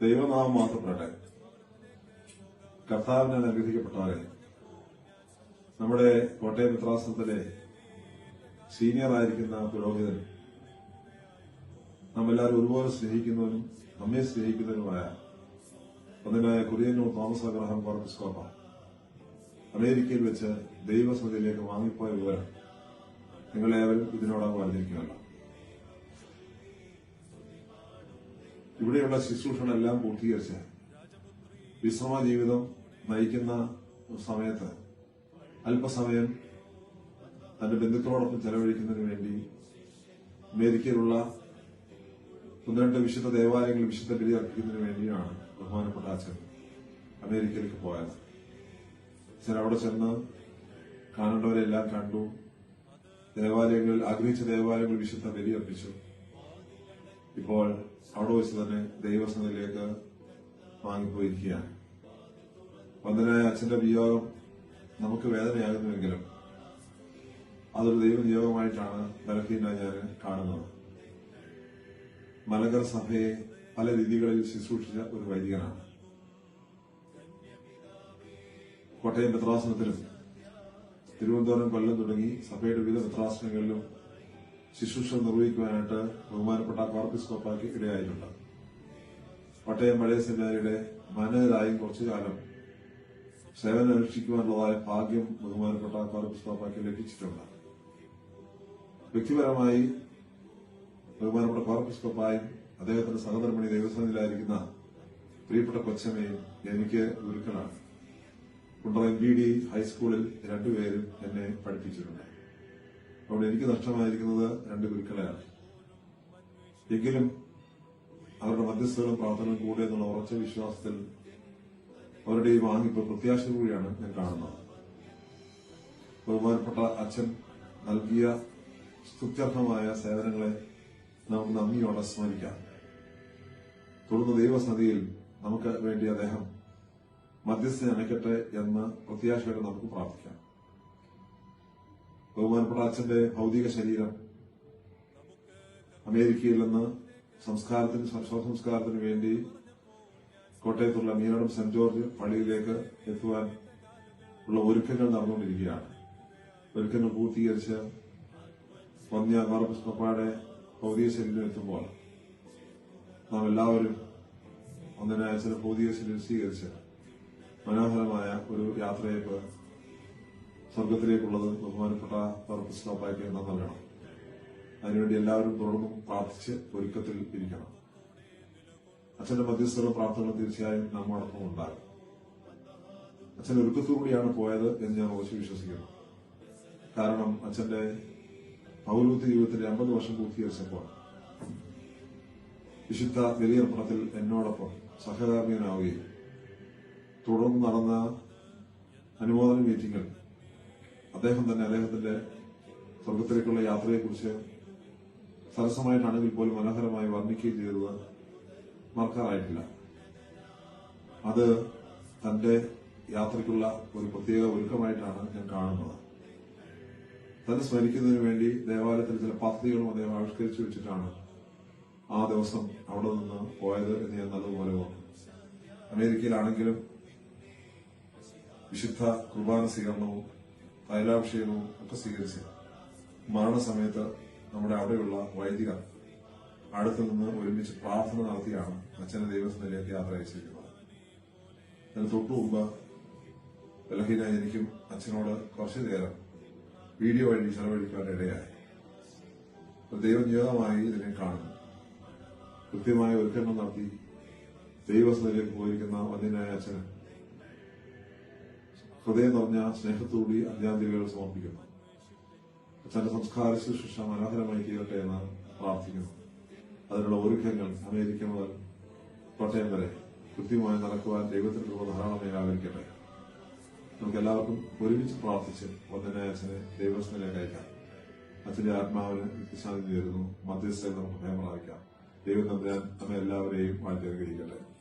ദൈവനാമം മാത്രപ്പെടട്ടെ കർത്താവിനെ അനുഗ്രഹിക്കപ്പെട്ടവരെ നമ്മുടെ കോട്ടയം മിത്രാസനത്തിലെ സീനിയർ ആയിരിക്കുന്ന പുരോഹിതൻ നമ്മെല്ലാവരും ഒരുപോലെ സ്നേഹിക്കുന്നവനും നമ്മെ സ്നേഹിക്കുന്നവനുമായ ഒന്നിനായ കുര്യന്നൂർ തോമസ് അഗ്രഹം കോർപ്പിസ്കോപ്പ അമേരിക്കയിൽ വെച്ച് ദൈവസമിതിയിലേക്ക് വാങ്ങിപ്പോയ വിവരം നിങ്ങളേവരും ഇതിനോടകം അറിഞ്ഞിരിക്കുമല്ലോ ഇവിടെയുള്ള ശുശ്രൂഷകളെല്ലാം പൂർത്തീകരിച്ച് വിശ്രമ ജീവിതം നയിക്കുന്ന സമയത്ത് അല്പസമയം തന്റെ ബന്ധുക്കളോടൊപ്പം ചെലവഴിക്കുന്നതിന് വേണ്ടി അമേരിക്കയിലുള്ള പന്ത്രണ്ട് വിശുദ്ധ ദേവാലയങ്ങളിൽ വിശുദ്ധ ബലി അർപ്പിക്കുന്നതിന് വേണ്ടിയാണ് ബഹുമാനപ്പെട്ട അച്ഛൻ അമേരിക്കയിലേക്ക് പോയത്. അച്ഛൻ അവിടെ ചെന്ന് കാണേണ്ടവരെല്ലാം കണ്ടു. ദേവാലയങ്ങളിൽ ആഗ്രഹിച്ച ദേവാലയങ്ങളിൽ വിശുദ്ധ ബലി അർപ്പിച്ചു. ഇപ്പോൾ അവിടെ വെച്ച് തന്നെ ദൈവസനത്തിലേക്ക് വാങ്ങിപ്പോയിരിക്കുകയാണ്. വന്ദനായ അച്ഛന്റെ വിയോഗം നമുക്ക് വേദനയാകുന്നുവെങ്കിലും അതൊരു ദൈവ നിയോഗമായിട്ടാണ് ബലഹീന ഞാൻ കാണുന്നത്. മലങ്കര സഭയെ പല രീതികളിൽ ശുശ്രൂഷിച്ച ഒരു വൈദികനാണ്. കോട്ടയം പത്രാസനത്തിലും തിരുവനന്തപുരം കൊല്ലം തുടങ്ങി സഭയുടെ വിവിധ മിത്രാസനങ്ങളിലും ശുശ്രൂഷ നിർവഹിക്കുവാനായിട്ട് ബഹുമാനപ്പെട്ട കോർപ്പിസ്കോപ്പാക്ക് ഇടയായിട്ടുണ്ട്. പട്ടയം പഴയ സെമിനാരിയുടെ മാനേജരായും കുറച്ചു കാലം സേവനം അനുഷ്ഠിക്കുവാനുള്ളതായ ഭാഗ്യം ബഹുമാനപ്പെട്ട കോർപ്പിസ്കോപ്പാക്ക് ലഭിച്ചിട്ടുണ്ട്. വ്യക്തിപരമായി ബഹുമാനപ്പെട്ട കോർപ്പിസ്കോപ്പായും അദ്ദേഹത്തിന്റെ സഹധർമ്മിണി ദേവസ്വനിലായിരിക്കുന്ന പ്രിയപ്പെട്ട കൊച്ചമ്മയും എനിക്ക് ഗുരുക്കളാണ്. കുണ്ടറ ബി ഡി ഹൈസ്കൂളിൽ രണ്ടുപേരും എന്നെ പഠിപ്പിച്ചിട്ടുണ്ട്. അവിടെ എനിക്ക് നഷ്ടമായിരിക്കുന്നത് രണ്ട് ഗുരുക്കളെയാണ്. എങ്കിലും അവരുടെ മധ്യസ്ഥകളും പ്രാർത്ഥനയും കൂടെ എന്നുള്ള ഉറച്ച വിശ്വാസത്തിൽ അവരുടെ ഈ വാങ്ങിപ്പ് പ്രത്യാശ കൂടിയാണ് ഞാൻ കാണുന്നത്. ബഹുമാനപ്പെട്ട അച്ഛൻ നൽകിയ സ്തുത്യർഹമായ സേവനങ്ങളെ നമുക്ക് നന്ദിയോടെ സ്മരിക്കാം. തുടർന്ന് ദൈവസന്നിധിയിൽ നമുക്ക് വേണ്ടി അദ്ദേഹം മധ്യസ്ഥ അണയ്ക്കട്ടെ എന്ന് പ്രത്യാശയോടെ നമുക്ക് പ്രാർത്ഥിക്കാം. ബഹുമാനപ്പെട്ട അച്ഛന്റെ ഭൗതിക ശരീരം അമേരിക്കയിൽ നിന്ന് സംസ്കാരത്തിന് ശവസംസ്കാരത്തിന് വേണ്ടി കോട്ടയത്തുള്ള മീനടം സെന്റ് ജോർജ് പള്ളിയിലേക്ക് എത്തുവാൻ ഉള്ള ഒരുക്കങ്ങൾ നടന്നുകൊണ്ടിരിക്കുകയാണ്. ഒരുക്കങ്ങൾ പൂർത്തീകരിച്ച് വന്യ കോർപ്പസ്കപ്പാടെ ഭൗതിക ശരീരം എത്തുമ്പോൾ നാം എല്ലാവരും ഒന്നിനായ ചില ഭൗതിക ശരീരം സ്വീകരിച്ച് മനോഹരമായ ഒരു യാത്രയേക്ക് സ്വർഗത്തിലേക്കുള്ളത് ബഹുമാനപ്പെട്ട കോർപ്പസ്കോപ്പായ്ക്ക് എണ്ണം നൽകണം അതിനുവേണ്ടി എല്ലാവരും തുടർന്നും പ്രാർത്ഥിച്ച് ഒരുക്കത്തിൽ ഇരിക്കണം. അച്ഛന്റെ മധ്യസ്ഥരും പ്രാർത്ഥന തീർച്ചയായും നമ്മോടൊപ്പം ഉണ്ടാകും. അച്ഛൻ ഒരുക്കത്തോടുകൂടിയാണ് പോയത് എന്ന് ഞാൻ ഉറച്ചു വിശ്വസിക്കുന്നു. കാരണം അച്ഛന്റെ പൗരൂത്യ ജീവിതത്തിന്റെ അമ്പത് വർഷം പൂർത്തീകരിച്ചപ്പോൾ വിശുദ്ധ ബലിയർപ്പണത്തിൽ എന്നോടൊപ്പം സഹകർമ്മികനാവുകയും തുടർന്ന് നടന്ന അനുമോദന മീറ്റിംഗിൽ അദ്ദേഹം തന്നെ അദ്ദേഹത്തിന്റെ സ്വർഗത്തിലേക്കുള്ള യാത്രയെക്കുറിച്ച് സരസമായിട്ടാണെങ്കിൽ പോലും മനോഹരമായി വർണിക്കുകയും ചെയ്തത് മറക്കാറായിട്ടില്ല അത് തന്റെ യാത്രയ്ക്കുള്ള ഒരു പ്രത്യേക ഒരുക്കമായിട്ടാണ് ഞാൻ കാണുന്നത്. തന്നെ സ്മരിക്കുന്നതിന് വേണ്ടി ദേവാലയത്തിൽ ചില പദ്ധതികളും അദ്ദേഹം ആവിഷ്കരിച്ചു വെച്ചിട്ടാണ് ആ ദിവസം അവിടെ നിന്ന് പോയത് എന്ന് ഞാൻ നല്ലതുപോലെ ഓർക്കുന്നു. അമേരിക്കയിലാണെങ്കിലും വിശുദ്ധ കുർബാന സ്വീകരണവും തൈലാഭിഷേകവും ഒക്കെ സ്വീകരിച്ച് മരണസമയത്ത് നമ്മുടെ അവിടെയുള്ള വൈദികർ അടുത്തു നിന്ന് ഒരുമിച്ച് പ്രാർത്ഥന നടത്തിയാണ് അച്ഛനെ ദൈവസന്നിധിയിലേക്ക് യാത്ര അയച്ചിരിക്കുന്നത്. അതിന് തൊട്ടു മുമ്പ് ബലഹീന എനിക്കും അച്ഛനോട് കുറച്ചു നേരം വീഡിയോ വഴി ചെലവഴിക്കാൻ ഇടയായി. ദൈവനിയോഗമായി ഇതിനെ കാണുന്നു. കൃത്യമായ ഒരുക്കങ്ങൾ നടത്തി ദൈവസ്ഥയിലേക്ക് പോയിരിക്കുന്ന വന്യനായ അച്ഛന് ഹൃദയം നിറഞ്ഞ സ്നേഹത്തോടി അന്ത്യാഞ്ജലികൾ സമർപ്പിക്കുന്നു. അച്ഛന്റെ സംസ്കാര ശുശ്രൂഷ മനോഹരമായി തീരട്ടെ എന്ന് പ്രാർത്ഥിക്കുന്നു. അതിനുള്ള ഒരുക്കങ്ങൾ അമേരിക്ക മുതൽ കോട്ടയം വരെ കൃത്യമായി നടക്കുവാൻ ദൈവത്തിന്റെ കൃപ ധാരാളമായി ആഗ്രഹിക്കട്ടെ. നമുക്ക് എല്ലാവർക്കും ഒരുമിച്ച് പ്രാർത്ഥിച്ച് വന്ദനായ അച്ഛനെ ദൈവസ്ഥനിലേക്ക് അയക്കാം. അച്ഛന്റെ ആത്മാവിന് നിത്യശാന്തി നേരുന്നു. മധ്യസ്ഥയിൽ നമുക്ക് ഭയം പ്രാപിക്കാം ദൈവം തമ്പുരാൻ നമ്മെ എല്ലാവരെയും വാഴ്ത്തി അനുഗ്രഹിക്കട്ടെ.